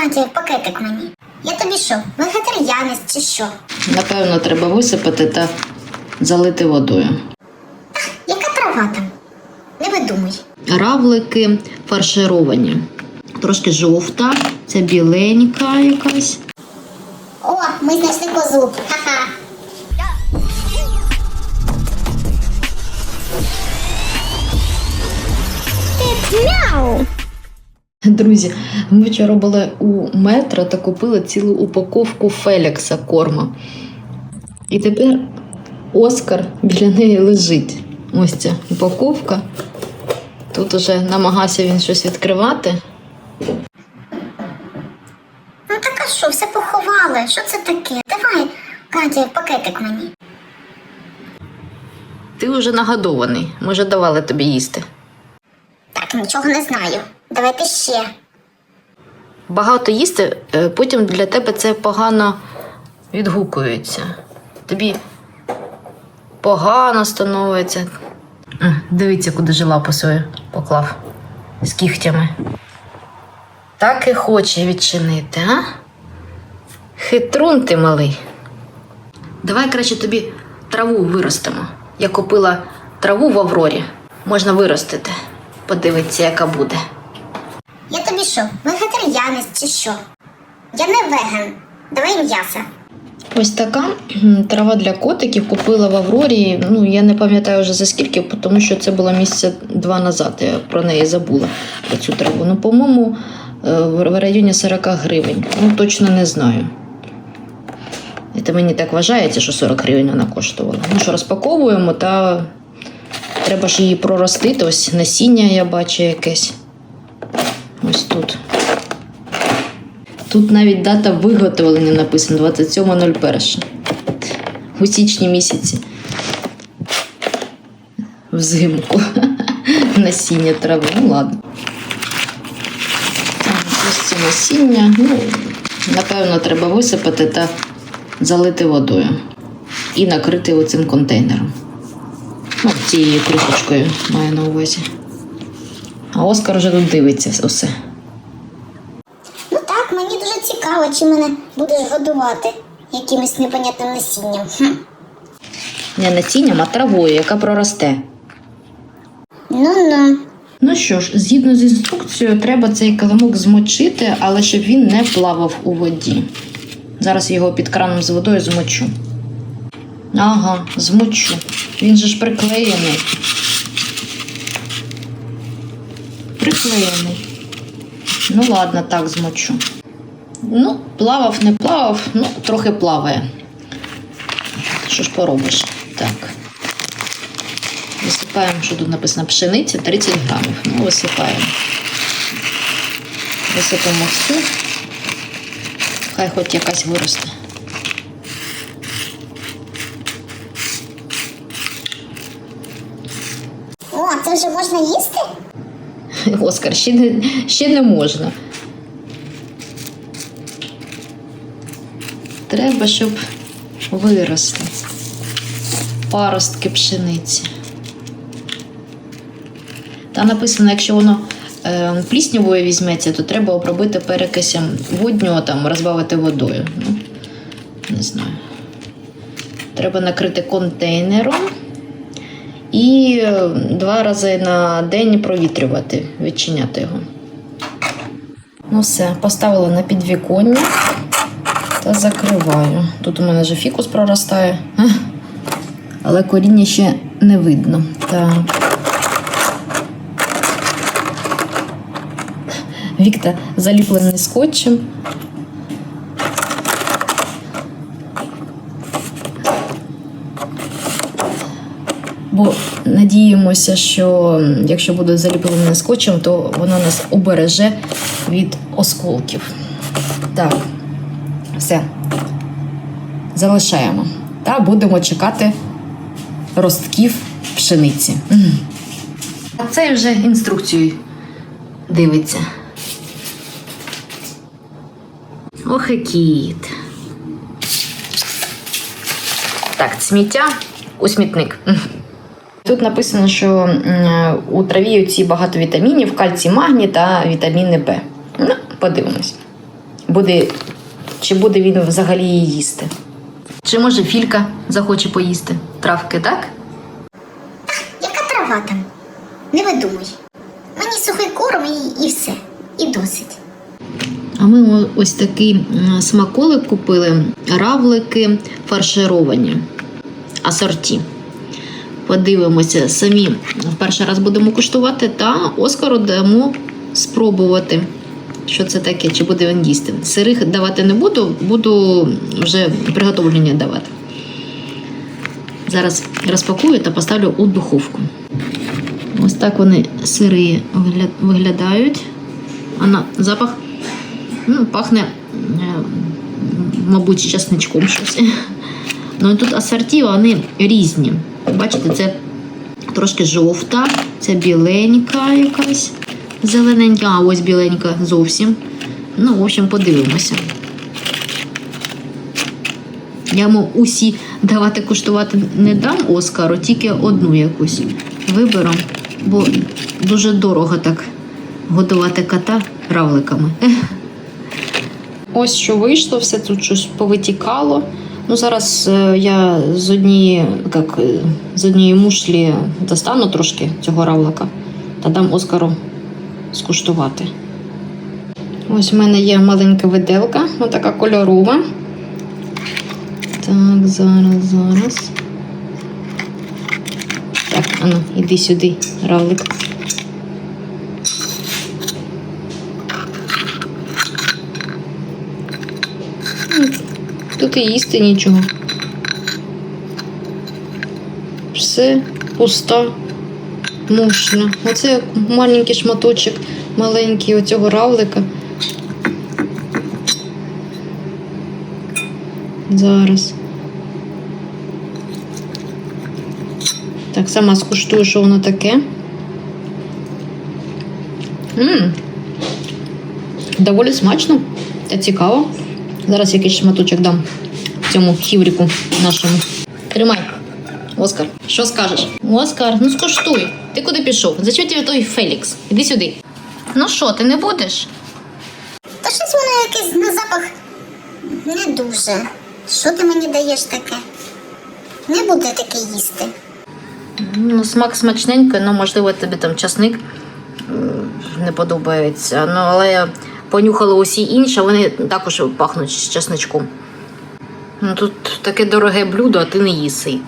Катя, пакетик мені. Я тобі що, вегетаріанець чи що? Напевно, треба висипати та залити водою. Яка трава там? Не видумуй. Равлики фаршировані. Трошки жовта, це біленька якась. О, ми знайшли козу. Ха-ха. Друзі, ми вчора були у метро та купили цілу упаковку Фелікса корма. І тепер Оскар біля неї лежить. Ось ця упаковка. Тут уже намагався він щось відкривати. Ну так а що, все поховали? Що це таке? Давай, Катя, пакетик мені. Ти вже нагодований. Ми вже давали тобі їсти. Так, нічого не знаю. Давайте ще. Багато їсти, е, потім для тебе це погано відгукується. Тобі погано становиться. Дивіться, куди же лапу свою поклав з кігтями. Так і хоче відчинити, а? Хитрун ти малий. Давай краще тобі траву виростимо. Я купила траву в Аврорі. Можна виростити. Подивитися, яка буде. Тобі що, вегетаріанець чи що? Я не веган. Давай м'ясо. Ось така трава для котиків купила в Аврорі. Ну, я не пам'ятаю вже за скільки, тому що це було місяця два назад. Я про неї забула про цю траву. Ну, по-моєму, е, в районі 40 гривень. Ну, точно не знаю. Це мені так вважається, що 40 гривень вона коштувала. Ну що, розпаковуємо, та треба ж її проростити. Ось насіння я бачу якесь. Ось тут. Тут навіть дата виготовлення написана 27.01. У січні місяці. Взимку. Насіння трави. Ну ладно. Ось це насіння. Ну, напевно, треба висипати та залити водою. І накрити оцим контейнером. Ну, цією кришечкою маю на увазі. А Оскар вже тут дивиться усе. Ну так, мені дуже цікаво, чи мене будеш годувати якимось непонятним насінням. Хм. Не насінням, а травою, яка проросте. Ну-ну. Ну що ж, згідно з інструкцією, треба цей килимок змочити, але щоб він не плавав у воді. Зараз його під краном з водою змочу. Ага, змочу. Він же ж приклеєний. Приклеєний. Ну ладно, так змочу. Ну, плавав, не плавав, ну, трохи плаває. Що ж поробиш? Так. Висипаємо, що тут написано пшениця 30 грамів. Ну, висипаємо. Висипаємо всю. Хай хоч якась виросте. О, це вже можна їсти? Оскар, ще не, ще не можна. Треба, щоб виросли паростки пшениці. Та написано, якщо воно е, пліснявою візьметься, то треба обробити перекисем воднього, там, розбавити водою. Ну, не знаю. Треба накрити контейнером і е, два рази на день провітрювати, відчиняти його. Ну все, поставила на підвіконня та закриваю. Тут у мене вже фікус проростає, але коріння ще не видно. Так. Вікта заліплений скотчем. Бо надіємося, що якщо буде заліплене скотчем, то воно нас убереже від осколків. Так, все. Залишаємо. Та будемо чекати ростків пшениці. А це вже інструкцію дивиться. Ох і кіт. Так, сміття у смітник. Тут написано, що у траві ці багато вітамінів, кальцій, магній та вітаміни Б. Ну, подивимось. буде, чи буде він взагалі її їсти. Чи може Філька захоче поїсти травки, так? Яка трава там? Не видумуй. Мені сухий корм і, і все. І досить. А ми ось такий смаколик купили, равлики фаршировані, асорті. Подивимося, самі перший раз будемо куштувати, та Оскару дамо спробувати, що це таке, чи буде він їсти. Сирих давати не буду, буду вже приготовлення давати. Зараз розпакую та поставлю у духовку. Ось так вони сири виглядають. А на запах Ну, пахне, е, мабуть, часничком щось. Ну і тут асорті, вони різні. Бачите, це трошки жовта, це біленька якась, зелененька, а ось біленька зовсім. Ну, в общем, подивимося. Я йому усі давати куштувати не дам Оскару, тільки одну якусь виберу, бо дуже дорого так годувати кота равликами. Ось що вийшло, все тут щось повитікало. Ну, зараз е, я з однієї, як, е, з однієї мушлі достану трошки цього равлика та дам Оскару скуштувати. Ось в мене є маленька виделка, отака кольорова. Так, зараз, зараз. Так, ану, іди сюди, равлик. І їсти нічого. Все пуста, мушна. Оце маленький шматочок, маленький оцього равлика. Зараз. Так, сама скуштую, що воно таке. Мм. Доволі смачно та цікаво. Зараз якийсь шматочок дам цьому хівріку нашому. Тримай, Оскар. Що скажеш? Оскар, ну скуштуй. Ти куди пішов? Зачем тебе той Фелікс? Іди сюди. Ну що, ти не будеш? Та щось воно якесь на запах не дуже. Що ти мені даєш таке? Не буде таке їсти. Ну, смак смачненький, ну можливо, тобі там часник не подобається. Ну, але я понюхала усі інші, вони також пахнуть з часничком. Ну, тут таке дороге блюдо, а ти не їси.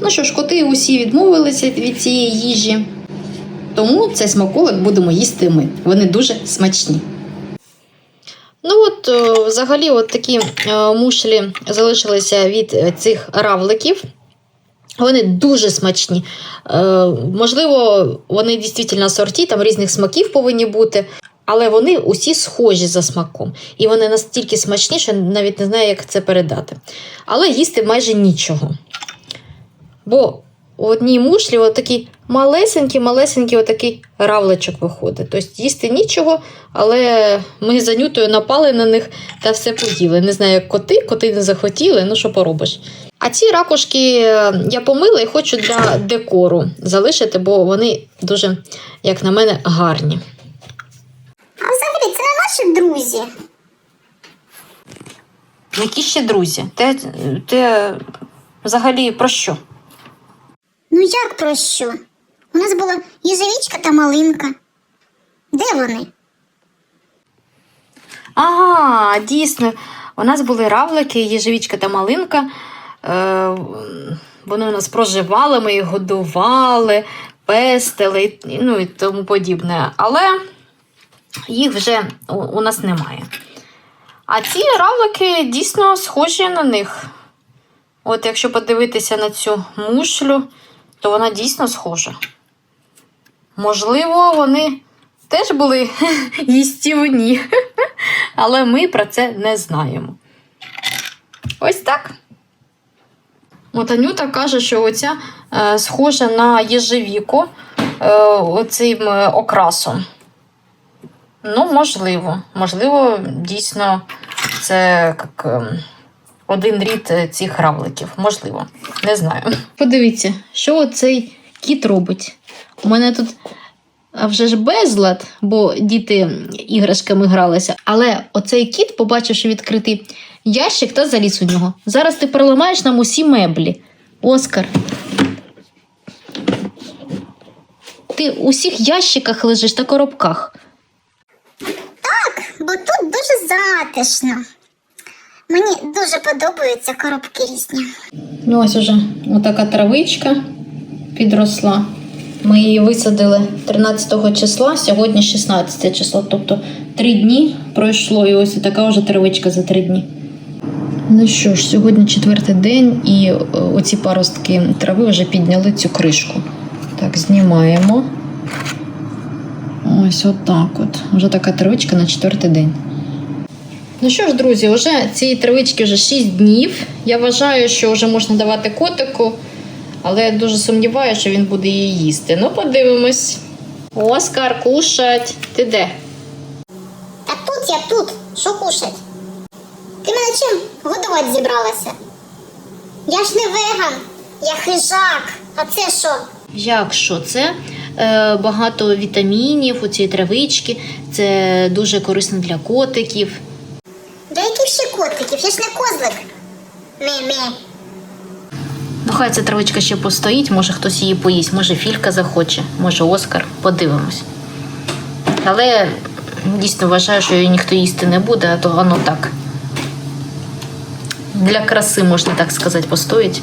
Ну що ж, коти усі відмовилися від цієї їжі. Тому цей смаколик будемо їсти ми. Вони дуже смачні. Ну от, е, взагалі, от такі е, мушлі залишилися від е, цих равликів. Вони дуже смачні. Можливо, вони дійсно сорті, там різних смаків повинні бути, але вони усі схожі за смаком. І вони настільки смачні, що навіть не знаю, як це передати. Але їсти майже нічого. Бо у одній мушлі отакий малесенький, малесенький отакий равличок виходить. Тобто їсти нічого, але ми з Анютою напали на них та все поїли. Не знаю, як коти, коти не захотіли, ну що поробиш. А ці ракушки е, я помила і хочу для декору залишити, бо вони дуже, як на мене, гарні. А взагалі це не наші друзі. Які ще друзі? Ти, ти взагалі про що? Ну як про що? У нас була їжевічка та малинка. Де вони? Ага, дійсно. У нас були равлики, їжевічка та малинка. Е, вони у нас проживали, ми їх годували, пестили ну, і тому подібне. Але їх вже у, нас немає. А ці равлики дійсно схожі на них. От якщо подивитися на цю мушлю, то вона дійсно схожа. Можливо, вони теж були їстівні, але ми про це не знаємо. Ось так. От Анюта каже, що оця е, схожа на єжевіку е, оцим е, окрасом. Ну, можливо. Можливо, дійсно, це як, ем, один рід е, цих равликів. Можливо, не знаю. Подивіться, що оцей кіт робить. У мене тут вже ж безлад, бо діти іграшками гралися. Але оцей кіт, побачивши відкритий ящик та заліз у нього. Зараз ти переламаєш нам усі меблі. Оскар. Ти у всіх ящиках лежиш та коробках. Бо тут дуже затишно. Мені дуже подобаються коробки різні. Ну, ось уже отака травичка підросла. Ми її висадили 13 числа, сьогодні 16 число. Тобто три дні пройшло, і ось така вже травичка за три дні. Ну що ж, сьогодні четвертий день, і е, оці паростки трави вже підняли цю кришку. Так, знімаємо. Ось отак от. Вже така травичка на четвертий день. Ну що ж, друзі, вже цієї травички вже 6 днів. Я вважаю, що вже можна давати котику, але я дуже сумніваюся, що він буде її їсти. Ну, подивимось. Оскар, кушать. Ти де? Та тут я тут. Що кушать? Ти мене чим годувати зібралася? Я ж не веган, я хижак. А це що? Як що? Це багато вітамінів у цій травички. Це дуже корисно для котиків. Для яких ще котиків? Я ж не козлик. Мі-мі. Ну, хай ця травичка ще постоїть, може хтось її поїсть, може Філька захоче, може Оскар. Подивимось. Але дійсно вважаю, що її ніхто їсти не буде, а то воно так. Для краси, можна так сказати, постоїть.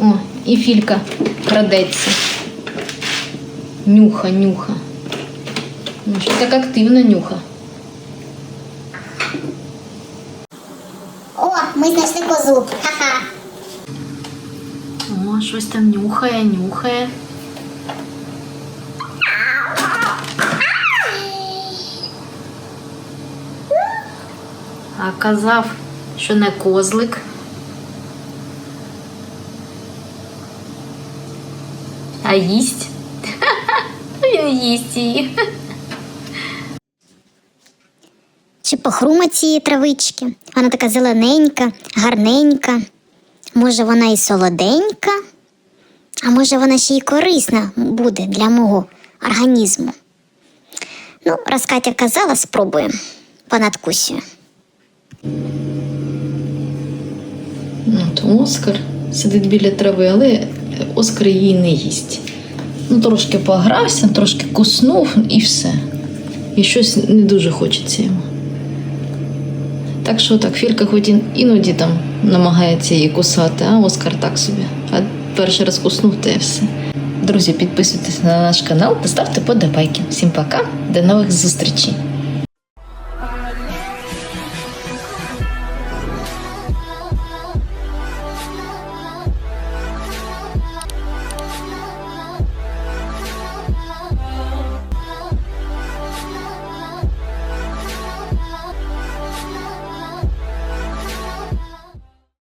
О, і Філька крадеться. Нюха, нюха. Ну, що так активно нюха. О, ми знайшли козу. Ха-ха. О, щось там нюхає, нюхає. А казав, що не козлик. А їсть. Їсть її. Чи похрума цієї травички? Вона така зелененька, гарненька. Може, вона і солоденька, а може, вона ще й корисна буде для мого організму. Ну, раз Катя казала, спробуємо понадкусю. От Оскар сидить біля трави, але Оскар її не їсть. Ну, трошки погрався, трошки куснув і все. І щось не дуже хочеться йому. Так що так, Філька хоч іноді там намагається її кусати, а Оскар так собі. А перший раз куснув, та і все. Друзі, підписуйтесь на наш канал та ставте подобайки. Всім пока, до нових зустрічей!